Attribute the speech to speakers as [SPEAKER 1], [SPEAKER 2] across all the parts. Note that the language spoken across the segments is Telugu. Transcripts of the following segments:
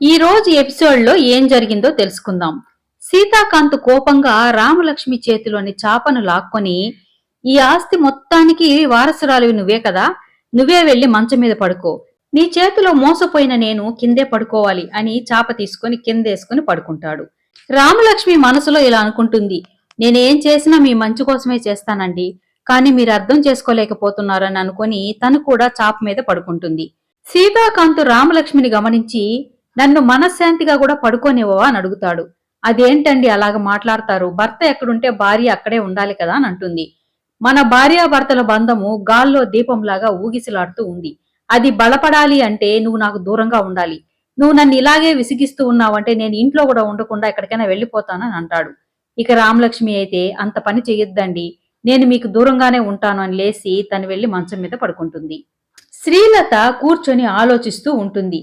[SPEAKER 1] ఈ రోజు ఎపిసోడ్లో ఏం జరిగిందో తెలుసుకుందాం. సీతాకాంత్ కోపంగా రామలక్ష్మి చేతిలోని చాపను లాక్కొని ఈ ఆస్తి మొత్తానికి వారసురాలివి నువ్వే కదా నువ్వే వెళ్ళి మంచం మీద పడుకో. నీ చేతిలో మోసపోయిన నేను కిందే పడుకోవాలి అని చాప తీసుకొని కిందేసుకుని పడుకుంటాడు. రామలక్ష్మి మనసులో ఇలా అనుకుంటుంది నేనేం చేసినా మీ మంచి కోసమే చేస్తానండి కానీ మీరు అర్థం చేసుకోలేకపోతున్నారని అనుకుని తను కూడా చాప మీద పడుకుంటుంది. సీతాకాంత్ రామలక్ష్మిని గమనించి నన్ను మనశ్శాంతిగా కూడా పడుకోనివ్వవా అని అడుగుతాడు. అదేంటండి అలాగ మాట్లాడతారు? భర్త ఎక్కడుంటే భార్య అక్కడే ఉండాలి కదా అని అంటుంది. మన భార్యాభర్తల బంధము గాల్లో దీపంలాగా ఊగిసలాడుతూ ఉంది. అది బలపడాలి అంటే నువ్వు నాకు దూరంగా ఉండాలి. నువ్వు నన్ను ఇలాగే విసిగిస్తూ ఉన్నావంటే నేను ఇంట్లో కూడా ఉండకుండా ఎక్కడికైనా వెళ్ళిపోతానని అంటాడు. ఇక రామలక్ష్మి అయితే అంత పని చెయ్యొద్దండి. నేను మీకు దూరంగానే ఉంటాను అని లేచి తను వెళ్ళి మంచం మీద పడుకుంటుంది. శ్రీలత కూర్చొని ఆలోచిస్తూ ఉంటుంది.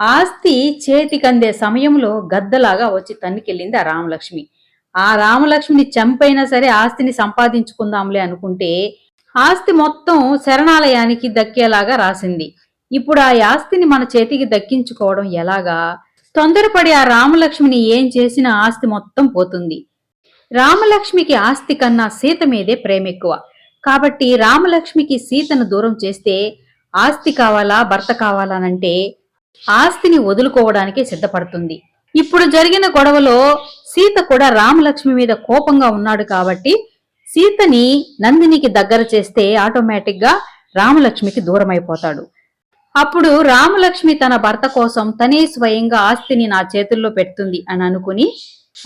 [SPEAKER 1] ఆస్తి చేతికందే సమయంలో గద్దలాగా వచ్చి తన్నుకెళ్ళింది ఆ రామలక్ష్మి. ఆ రామలక్ష్మిని చంపైనా సరే ఆస్తిని సంపాదించుకుందాంలే అనుకుంటే ఆస్తి మొత్తం శరణాలయానికి దక్కేలాగా రాసింది. ఇప్పుడు ఆ ఆస్తిని మన చేతికి దక్కించుకోవడం ఎలాగా? తొందరపడి ఆ రామలక్ష్మిని ఏం చేసినా ఆస్తి మొత్తం పోతుంది. రామలక్ష్మికి ఆస్తి కన్నా సీత మీదే ప్రేమ ఎక్కువ కాబట్టి రామలక్ష్మికి సీతను దూరం చేస్తే ఆస్తి కావాలా భర్త కావాలనంటే ఆస్తిని వదులుకోవడానికి సిద్ధపడుతుంది. ఇప్పుడు జరిగిన గొడవలో సీత కూడా రామలక్ష్మి మీద కోపంగా ఉన్నాడు కాబట్టి సీతని నందినికి దగ్గర చేస్తే ఆటోమేటిక్గా రామలక్ష్మికి దూరం అయిపోతాడు అప్పుడు రామలక్ష్మి తన భర్త కోసం తనే స్వయంగా ఆస్తిని నా చేతుల్లో పెడుతుంది అని అనుకుని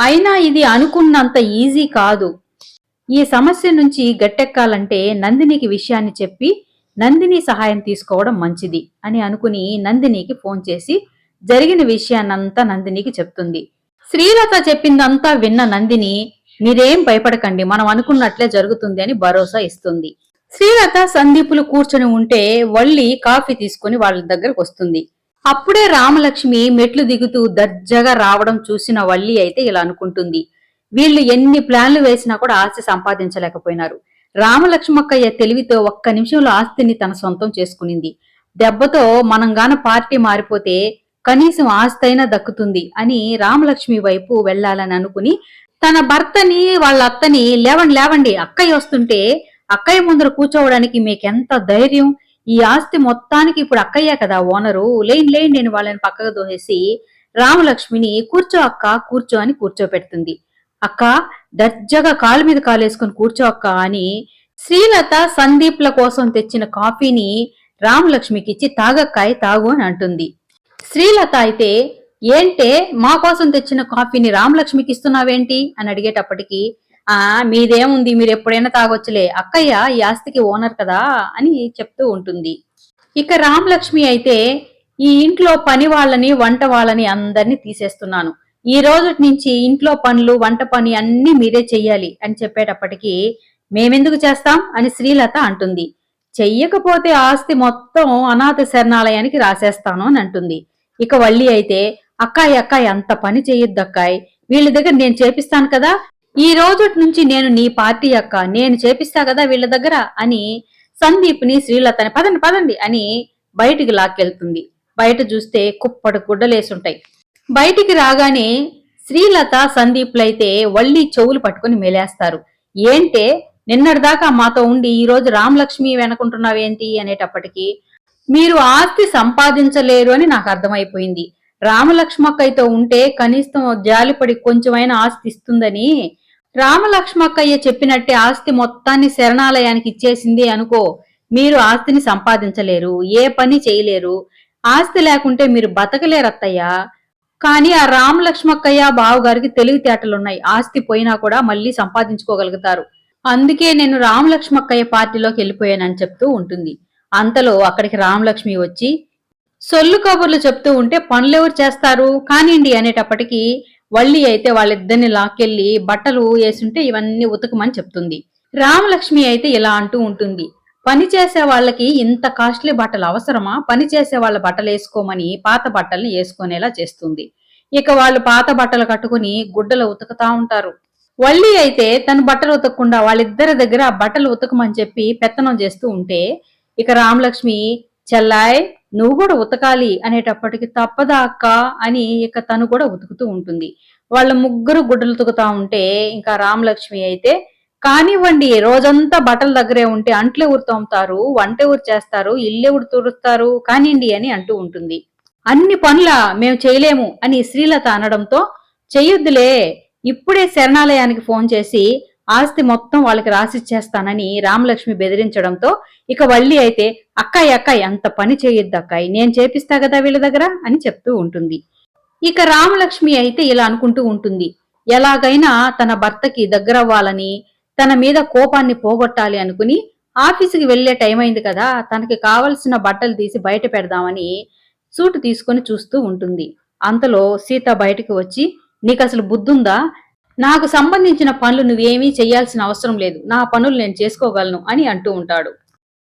[SPEAKER 1] అయినా ఇది అనుకున్నంత ఈజీ కాదు. ఈ సమస్య నుంచి గట్టెక్కాలంటే నందినికి విషయాన్ని చెప్పి నందిని సహాయం తీసుకోవడం మంచిది అని అనుకుని నందినికి ఫోన్ చేసి జరిగిన విషయాన్నంతా నందినికి చెప్తుంది. శ్రీలత చెప్పిందంతా విన్న నందిని మీరేం భయపడకండి మనం అనుకున్నట్లే జరుగుతుంది అని భరోసా ఇస్తుంది. శ్రీలత సందీపులు కూర్చొని ఉంటే వల్లి కాఫీ తీసుకుని వాళ్ళ దగ్గరకు వస్తుంది. అప్పుడే రామలక్ష్మి మెట్లు దిగుతూ దర్జాగా రావడం చూసిన వల్లి అయితే ఇలా అనుకుంటుంది. వీళ్ళు ఎన్ని ప్లాన్లు వేసినా కూడా ఆస్తి సంపాదించలేకపోయినారు. రామలక్ష్మక్కయ్య తెలివితో ఒక్క నిమిషంలో ఆస్తిని తన సొంతం చేసుకునింది. దెబ్బతో మనంగాన పార్టీ మారిపోతే కనీసం ఆస్తి అయినా దక్కుతుంది అని రామలక్ష్మి వైపు వెళ్ళాలని అనుకుని తన భర్తని వాళ్ళ అత్తని లేవండి లేవండి అక్కయ్య వస్తుంటే అక్కయ్య ముందర కూర్చోవడానికి మీకెంత ధైర్యం? ఈ ఆస్తి మొత్తానికి ఇప్పుడు అక్కయ్య కదా ఓనరు. లేని లేని నేను వాళ్ళని పక్కకు దోహేసి రామలక్ష్మిని కూర్చో అక్క కూర్చో అని కూర్చోపెడుతుంది. అక్క దర్జాగా కాలు మీద కాలేసుకుని కూర్చో అక్క అని శ్రీలత సందీప్ల కోసం తెచ్చిన కాఫీని రామలక్ష్మికి ఇచ్చి తాగక్కాయ తాగు అని అంటుంది. శ్రీలత అయితే ఏంటే మా కోసం తెచ్చిన కాఫీని రామలక్ష్మికి ఇస్తున్నావేంటి? అని అడిగేటప్పటికి ఆ మీదేముంది మీరు ఎప్పుడైనా తాగొచ్చులే. అక్కయ్య ఈ ఆస్తికి ఓనర్ కదా అని చెప్తూ ఉంటుంది. ఇక రామలక్ష్మి అయితే ఈ ఇంట్లో పని వాళ్ళని వంట వాళ్ళని అందరినీ తీసేస్తున్నాను. ఈ రోజు నుంచి ఇంట్లో పనులు వంట పని అన్ని మీరే చెయ్యాలి అని చెప్పేటప్పటికీ మేమెందుకు చేస్తాం అని శ్రీలత అంటుంది. చెయ్యకపోతే ఆస్తి మొత్తం అనాథ శరణాలయానికి రాసేస్తాను అని అంటుంది. ఇక వల్లి అయితే అక్కాయి అక్కాయి అంత పని చేయొద్దు అక్కాయి వీళ్ళ దగ్గర నేను చేపిస్తాను కదా. ఈ రోజు నుంచి నేను నీ పార్టీ అక్క. నేను చేపిస్తా కదా వీళ్ళ దగ్గర అని సందీప్ని శ్రీలతని పదండి పదండి అని బయటికి లాక్కెళ్తుంది. బయట చూస్తే కుప్పటి గుడ్డలేసుంటాయి. బయటికి రాగానే శ్రీలత సందీప్లైతే వల్లి చెవులు పట్టుకుని మేలేస్తారు. ఏంటే నిన్నటిదాకా మాతో ఉండి ఈ రోజు రామలక్ష్మి వెనకుంటున్నావేంటి అనేటప్పటికీ మీరు ఆస్తి సంపాదించలేరు అని నాకు అర్థమైపోయింది. రామలక్ష్మక్కయ్యతో ఉంటే కనీసం జాలిపడి కొంచెమైనా ఆస్తి ఇస్తుందని రామలక్ష్మక్కయ్య చెప్పినట్టే ఆస్తి మొత్తాన్ని శరణాలయానికి ఇచ్చేసింది అనుకో మీరు ఆస్తిని సంపాదించలేరు ఏ పని చేయలేరు. ఆస్తి లేకుంటే మీరు బతకలేరత్తయ్యా. కానీ ఆ రామలక్ష్మక్కయ్య బావగారికి తెలివితేటలున్నాయి. ఆస్తి పోయినా కూడా మళ్ళీ సంపాదించుకోగలుగుతారు. అందుకే నేను రామలక్ష్మక్కయ్య పార్టీలోకి వెళ్ళిపోయానని చెప్తూ ఉంటుంది. అంతలో అక్కడికి రామలక్ష్మి వచ్చి సొల్లు కబుర్లు చెప్తూ ఉంటే పనులెవరు చేస్తారు? కానివ్వండి అనేటప్పటికీ వల్లి అయితే వాళ్ళిద్దరిని లాక్కెళ్ళి బట్టలు వేసుంటే ఇవన్నీ ఉతకమని చెప్తుంది. రామలక్ష్మి అయితే ఇలా అంటూ ఉంటుంది. పని చేసే వాళ్ళకి ఇంత కాస్ట్లీ బట్టలు అవసరమా? పని చేసే వాళ్ళ బట్టలు వేసుకోమని పాత బట్టల్ని వేసుకునేలా చేస్తుంది. ఇక వాళ్ళు పాత బట్టలు కట్టుకుని గుడ్డలు ఉతుకుతా ఉంటారు. వల్లి అయితే తన బట్టలు ఉతకకుండా వాళ్ళిద్దరి దగ్గర ఆ బట్టలు ఉతకమని చెప్పి పెత్తనం చేస్తూ ఉంటే ఇక రామలక్ష్మి చెల్లాయ్ నువ్వు కూడా ఉతకాలి అనేటప్పటికి తప్పదా అక్క? అని ఇక తను కూడా ఉతుకుతూ ఉంటుంది. వాళ్ళ ముగ్గురు గుడ్డలు ఉతుకుతా ఉంటే ఇంకా రామలక్ష్మి అయితే కానివ్వండి రోజంతా బట్టల దగ్గరే ఉంటే అంట్లే ఎవరు తోముతారు వంట ఊరు చేస్తారు ఇల్లే ఊరు తుడుస్తారు కానివ్వండి అని అంటూ ఉంటుంది. అన్ని పనుల మేము చేయలేము అని శ్రీలత అనడంతో చెయ్యొద్దులే ఇప్పుడే శరణాలయానికి ఫోన్ చేసి ఆస్తి మొత్తం వాళ్ళకి రాసిచ్చేస్తానని రామలక్ష్మి బెదిరించడంతో ఇక వల్లి అయితే అక్కాయి అక్కాయి అంత పని చేయొద్దు అక్కాయి నేను చేపిస్తా కదా వీళ్ళ దగ్గర అని చెప్తూ ఉంటుంది. ఇక రామలక్ష్మి అయితే ఇలా అనుకుంటూ ఉంటుంది. ఎలాగైనా తన భర్తకి దగ్గరవ్వాలని తన మీద కోపాన్ని పోగొట్టాలి అనుకుని ఆఫీసుకి వెళ్ళే టైం అయింది కదా తనకి కావలసిన బట్టలు తీసి బయట పెడదామని సూటు తీసుకొని చూస్తూ ఉంటుంది. అంతలో సీత బయటకు వచ్చి నీకు అసలు బుద్ధుందా? నాకు సంబంధించిన పనులు నువ్వేమీ చేయాల్సిన అవసరం లేదు. నా పనులు నేను చేసుకోగలను అని అంటూ ఉంటాడు.